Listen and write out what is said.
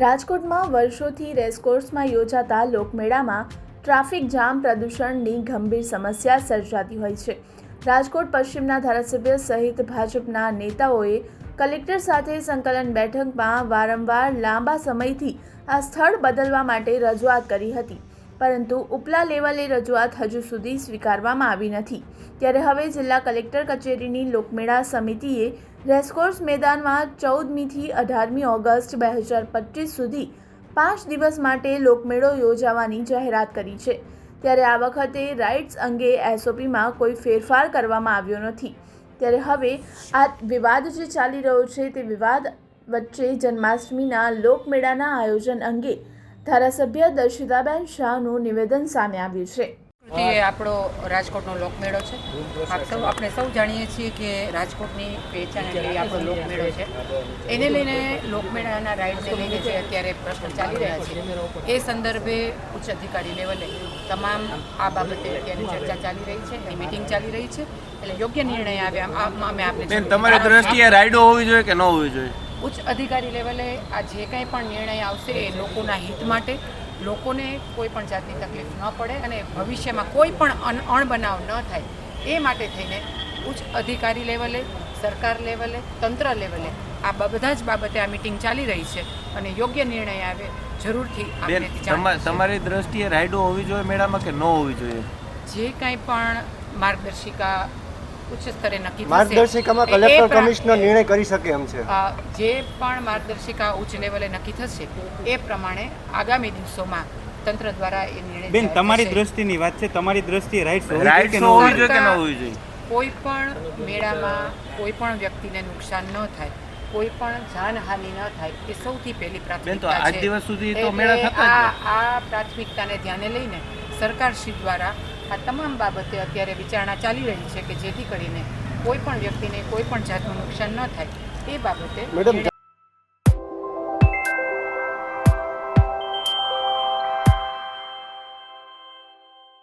રાજકોટમાં વર્ષોથી રેસકોર્સમાં યોજાતા લોકમેળામાં ટ્રાફિક જામ પ્રદૂષણની ગંભીર સમસ્યા સર્જાતી હોય છે. રાજકોટ પશ્ચિમના ધારાસભ્ય સહિત ભાજપના નેતાઓએ કલેક્ટર સાથે સંકલન બેઠકમાં વારંવાર લાંબા સમયથી આ સ્થળ બદલવા માટે રજૂઆત કરી હતી. પરંતુ ઉપલા લેવલે રજૂઆત હજુ સુધી સ્વીકારવામાં આવી નથી. ત્યારે હવે જિલ્લા કલેક્ટર કચેરીની લોકમેળા સમિતિએ રેસકોર્સ મેદાનમાં ચૌદમીથી અઢારમી ઓગસ્ટ બે હજાર પચીસ સુધી પાંચ દિવસ માટે લોકમેળો યોજાવાની જાહેરાત કરી છે. ત્યારે આ વખતે રાઇટ્સ અંગે એસઓપીમાં કોઈ ફેરફાર કરવામાં આવ્યો નથી. ત્યારે હવે આ વિવાદ જે ચાલી રહ્યો છે તે વિવાદ વચ્ચે જન્માષ્ટમીના લોકમેળાના આયોજન અંગે ધારાસભ્ય દર્શિતાબેન શાહનું નિવેદન સામે આવ્યું છે. તે આપણો રાજકોટનો લોકમેળો છે. આપ સૌ આપણે સૌ જાણીએ છીએ કે રાજકોટની પહેચાન એટલે આપણો લોકમેળો છે. એને લઈને લોકમેળાના રાઇડને લઈને જે અત્યારે પ્રશ્નો ચાલી રહ્યા છે એ સંદર્ભે ઉચ્ચ અધિકારી લેવલે તમામ આ બાબતે અત્યારે ચર્ચા ચાલી રહી છે એની મિટિંગ ચાલી રહી છે. એટલે યોગ્ય નિર્ણય આવે અમે આપણે તમારી દ્રષ્ટિએ રાઇડો હોવી જોઈએ કે ન હોવી જોઈએ? ઉચ્ચ અધિકારી લેવલે આ જે કંઈ પણ નિર્ણય આવશે એ લોકોના હિત માટે લોકોને કોઈ પણ જાતની તકલીફ ન પડે અને ભવિષ્યમાં કોઈ પણ અણબનાવ ન થાય એ માટે થઈને ઉચ્ચ અધિકારી લેવલે સરકાર લેવલે તંત્ર લેવલે આ બધા જ બાબતે આ મિટિંગ ચાલી રહી છે અને યોગ્ય નિર્ણય આવે જરૂરથી તમારી દ્રષ્ટિએ રાઈડો હોવી જોઈએ મેળામાં કે ન હોવી જોઈએ? જે કાંઈ પણ માર્ગદર્શિકા ઉચ્ચ સ્તરે નક્કી થશે. માર્ગદર્શિકામાં કલેક્ટર કમિશનર નિર્ણય કરી શકે એમ છે. જે પણ માર્ગદર્શિકા ઉચ્ચ લેવલે નક્કી થશે એ પ્રમાણે આગામી દિવસોમાં તંત્ર દ્વારા એ નિર્ણય બેન તમારી. દ્રષ્ટિની વાત છે તમારી દ્રષ્ટિએ રાઇટ્સ હોવી જોઈએ કે ન હોવી જોઈએ કે ન હોવી જોઈએ? કોઈ પણ મેળામાં કોઈ પણ વ્યક્તિને નુકસાન ન થાય કોઈ પણ જાનહાનિ ન થાય એ સૌથી પહેલી બેન તો આજ દિવસ સુધી તો મેળા થતા આ આ પ્રાથમિકતાને ધ્યાને લઈને સરકારશ્રી દ્વારા આ તમામ બાબતે અત્યારે વિચારણા ચાલી રહી છે કે જેથી કરીને કોઈ પણ વ્યક્તિને કોઈ પણ જાતનું નુકસાન ન થાય એ બાબતે મેડમ,